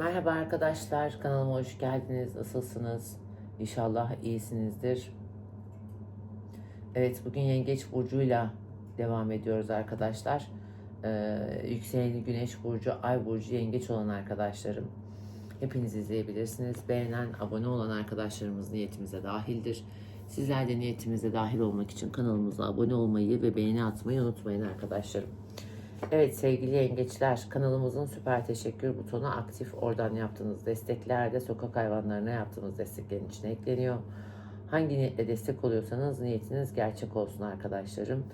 Merhaba arkadaşlar, kanalıma hoş geldiniz. Nasılsınız? İnşallah iyisinizdir. Evet, bugün Yengeç Burcu'yla devam ediyoruz arkadaşlar. Ee, yükseleni Güneş Burcu, Ay Burcu, Yengeç olan arkadaşlarım. Hepiniz izleyebilirsiniz. Beğenen, abone olan arkadaşlarımız niyetimize dahildir. Sizler de niyetimize dahil olmak için kanalımıza abone olmayı ve beğeni atmayı unutmayın arkadaşlarım. Evet sevgili yengeçler kanalımızın süper teşekkür butonu aktif. Oradan yaptığınız destekler de sokak hayvanlarına yaptığımız desteklerin içine ekleniyor. Hangi niyetle destek oluyorsanız niyetiniz gerçek olsun arkadaşlarım.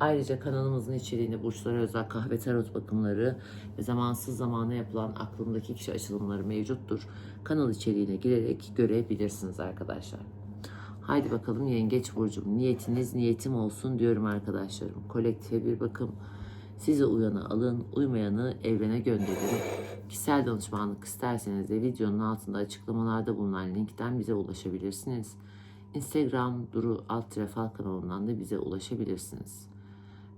Ayrıca kanalımızın içeriğinde burçlara özel kahve tarot bakımları ve zamansız zamana yapılan aklımdaki kişi açılımları mevcuttur. Kanal içeriğine girerek görebilirsiniz arkadaşlar. Haydi bakalım yengeç burcum niyetiniz niyetim olsun diyorum arkadaşlarım. Kolektife bir bakım Size uyanı alın, uymayanı evrene gönderin. Kişisel danışmanlık isterseniz de videonun altında açıklamalarda bulunan linkten bize ulaşabilirsiniz. Instagram Duru Alt Fal kanalından da bize ulaşabilirsiniz.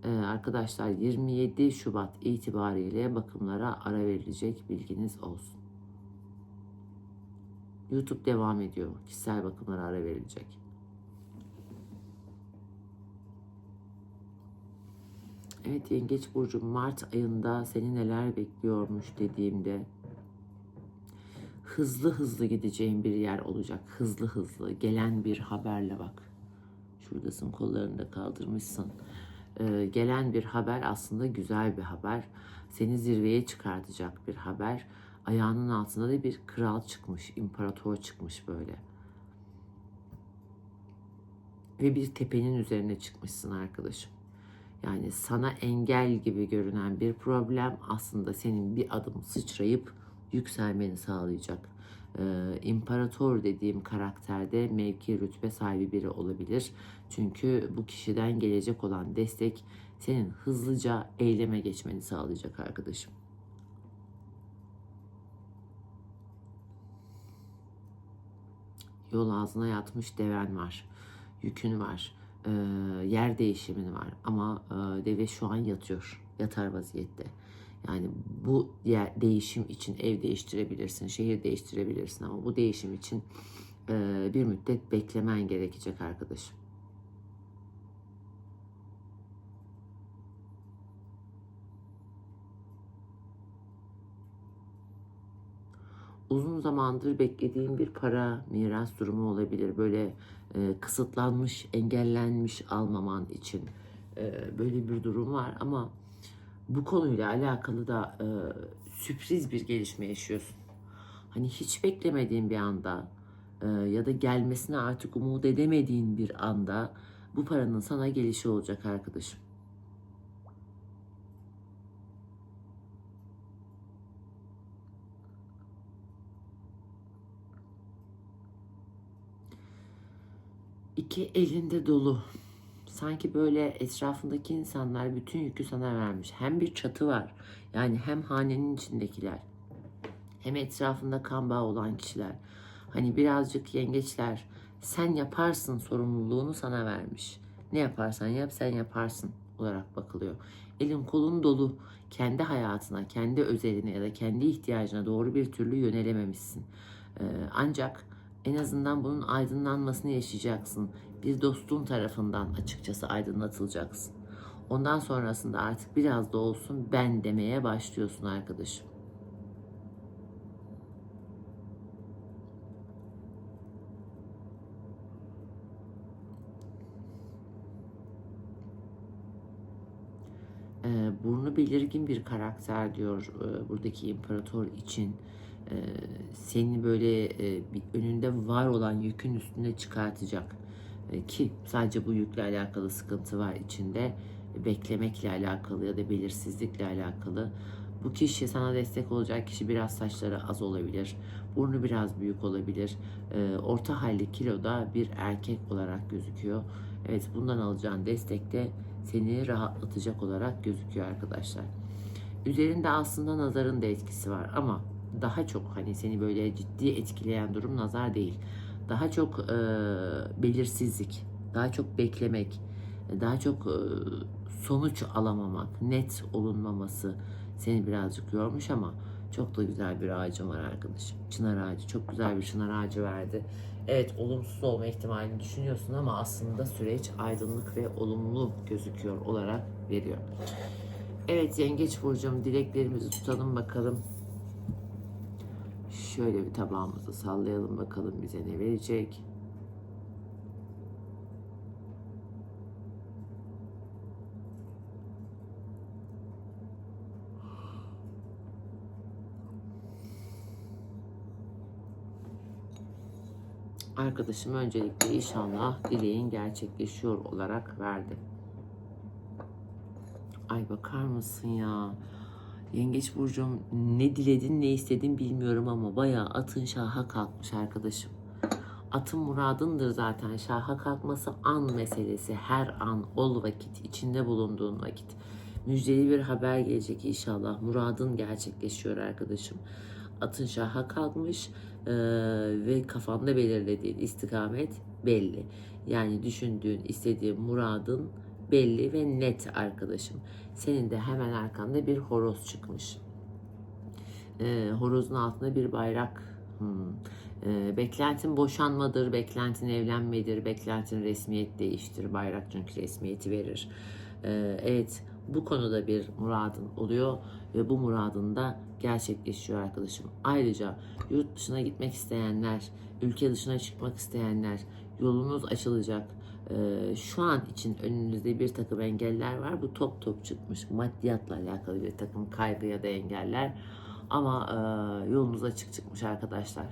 Ee, arkadaşlar 27 Şubat itibariyle bakımlara ara verilecek bilginiz olsun. YouTube devam ediyor. Kişisel bakımlara ara verilecek. Evet Yengeç Burcu Mart ayında seni neler bekliyormuş dediğimde hızlı hızlı gideceğin bir yer olacak. Hızlı hızlı gelen bir haberle bak. Şuradasın kollarını da kaldırmışsın. Ee, gelen bir haber aslında güzel bir haber. Seni zirveye çıkartacak bir haber. Ayağının altında da bir kral çıkmış, imparator çıkmış böyle. Ve bir tepenin üzerine çıkmışsın arkadaşım. Yani sana engel gibi görünen bir problem aslında senin bir adım sıçrayıp yükselmeni sağlayacak. Ee, imparator dediğim karakterde mevki rütbe sahibi biri olabilir. Çünkü bu kişiden gelecek olan destek senin hızlıca eyleme geçmeni sağlayacak arkadaşım. Yol ağzına yatmış deven var. Yükün var e, yer değişimin var ama e, deve şu an yatıyor. Yatar vaziyette. Yani bu yer, değişim için ev değiştirebilirsin, şehir değiştirebilirsin ama bu değişim için e, bir müddet beklemen gerekecek arkadaşım. Uzun zamandır beklediğin bir para, miras durumu olabilir. Böyle e, kısıtlanmış, engellenmiş almaman için e, böyle bir durum var ama bu konuyla alakalı da e, sürpriz bir gelişme yaşıyorsun. Hani hiç beklemediğin bir anda e, ya da gelmesine artık umut edemediğin bir anda bu paranın sana gelişi olacak arkadaşım. İki elinde dolu. Sanki böyle etrafındaki insanlar bütün yükü sana vermiş. Hem bir çatı var. Yani hem hanenin içindekiler. Hem etrafında kan bağı olan kişiler. Hani birazcık yengeçler sen yaparsın sorumluluğunu sana vermiş. Ne yaparsan yap sen yaparsın olarak bakılıyor. Elin kolun dolu. Kendi hayatına, kendi özeline ya da kendi ihtiyacına doğru bir türlü yönelememişsin. Ee, ancak en azından bunun aydınlanmasını yaşayacaksın. Bir dostun tarafından açıkçası aydınlatılacaksın. Ondan sonrasında artık biraz da olsun ben demeye başlıyorsun arkadaşım. Ee, burnu belirgin bir karakter diyor e, buradaki imparator için e, seni böyle e, bir önünde var olan yükün üstüne çıkartacak. E, ki sadece bu yükle alakalı sıkıntı var içinde. Beklemekle alakalı ya da belirsizlikle alakalı. Bu kişi sana destek olacak kişi biraz saçları az olabilir. Burnu biraz büyük olabilir. E, orta halli kiloda bir erkek olarak gözüküyor. Evet bundan alacağın destek de seni rahatlatacak olarak gözüküyor arkadaşlar. Üzerinde aslında nazarın da etkisi var ama daha çok hani seni böyle ciddi etkileyen durum nazar değil. Daha çok e, belirsizlik, daha çok beklemek, daha çok e, sonuç alamamak, net olunmaması seni birazcık yormuş ama Çok da güzel bir ağacım var arkadaşım. Çınar ağacı. Çok güzel bir çınar ağacı verdi. Evet olumsuz olma ihtimalini düşünüyorsun ama aslında süreç aydınlık ve olumlu gözüküyor olarak veriyor. Evet Yengeç Burcu'm dileklerimizi tutalım bakalım. Şöyle bir tabağımızı sallayalım bakalım bize ne verecek. Arkadaşım öncelikle inşallah dileğin gerçekleşiyor olarak verdi. Ay bakar mısın ya? Yengeç Burcu'm ne diledin ne istedin bilmiyorum ama bayağı atın şaha kalkmış arkadaşım. Atın muradındır zaten. Şaha kalkması an meselesi. Her an, ol vakit, içinde bulunduğun vakit. Müjdeli bir haber gelecek inşallah. Muradın gerçekleşiyor arkadaşım. Atın şaha kalkmış eee, ve kafanda belirlediğin istikamet belli. Yani düşündüğün, istediğin muradın belli ve net arkadaşım. Senin de hemen arkanda bir horoz çıkmış. Ee, horozun altında bir bayrak. Hmm. Ee, beklentin boşanmadır, beklentin evlenmedir, beklentin resmiyet değiştir. Bayrak çünkü resmiyeti verir. Ee, evet bu konuda bir muradın oluyor ve bu muradın da gerçekleşiyor arkadaşım. Ayrıca yurt dışına gitmek isteyenler, ülke dışına çıkmak isteyenler yolunuz açılacak. Ee, şu an için önünüzde bir takım engeller var. Bu top top çıkmış. Maddiyatla alakalı bir takım kaygı ya da engeller. Ama e, yolunuz açık çıkmış arkadaşlar.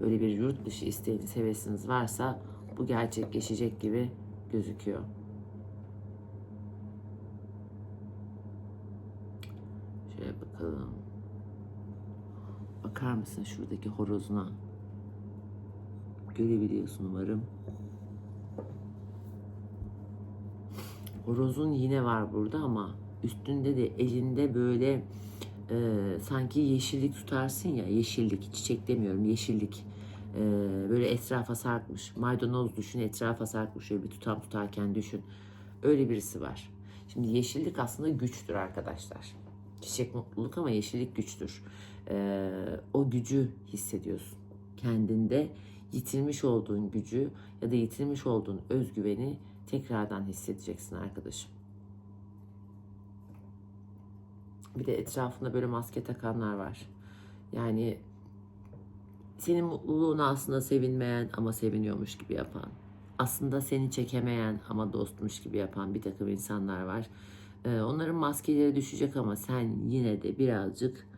Böyle bir yurt dışı isteğiniz, hevesiniz varsa bu gerçekleşecek gibi gözüküyor. Şöyle bakalım. Bakar mısın şuradaki horozuna? Görebiliyorsun umarım. Horozun yine var burada ama üstünde de elinde böyle e, sanki yeşillik tutarsın ya yeşillik çiçek demiyorum yeşillik E, böyle etrafa sarkmış maydanoz düşün etrafa sarkmış şöyle bir tutam tutarken düşün öyle birisi var. Şimdi yeşillik aslında güçtür arkadaşlar. Çiçek mutluluk ama yeşillik güçtür. E, o gücü hissediyorsun kendinde yitirmiş olduğun gücü ya da yitirmiş olduğun özgüveni tekrardan hissedeceksin arkadaşım. Bir de etrafında böyle maske takanlar var. Yani senin mutluluğunu aslında sevinmeyen ama seviniyormuş gibi yapan. Aslında seni çekemeyen ama dostmuş gibi yapan bir takım insanlar var. Ee, onların maskeleri düşecek ama sen yine de birazcık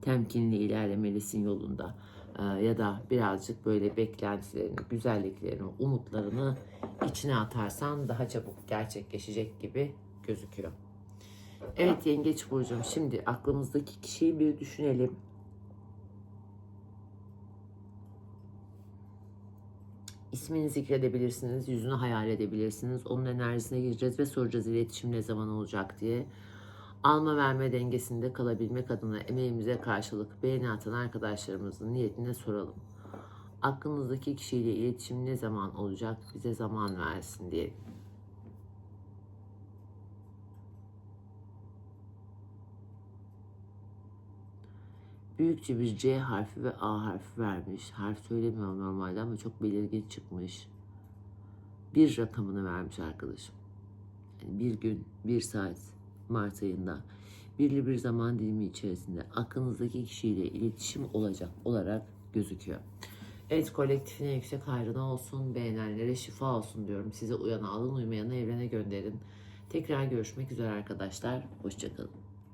temkinli ilerlemelisin yolunda. Ee, ya da birazcık böyle beklentilerini, güzelliklerini, umutlarını içine atarsan daha çabuk gerçekleşecek gibi gözüküyor. Evet Yengeç Burcu'm şimdi aklımızdaki kişiyi bir düşünelim. İsmini zikredebilirsiniz, yüzünü hayal edebilirsiniz. Onun enerjisine gireceğiz ve soracağız iletişim ne zaman olacak diye. Alma verme dengesinde kalabilmek adına emeğimize karşılık beğeni atan arkadaşlarımızın niyetine soralım. Aklınızdaki kişiyle iletişim ne zaman olacak bize zaman versin diye. Büyükçe bir C harfi ve A harfi vermiş. Harf söylemiyorum normalde ama çok belirgin çıkmış. Bir rakamını vermiş arkadaşım. Yani bir gün, bir saat Mart ayında birli bir zaman dilimi içerisinde aklınızdaki kişiyle iletişim olacak olarak gözüküyor. Evet kolektifine yüksek hayrına olsun, beğenenlere şifa olsun diyorum. Size uyanı alın, uymayanı evrene gönderin. Tekrar görüşmek üzere arkadaşlar. Hoşçakalın.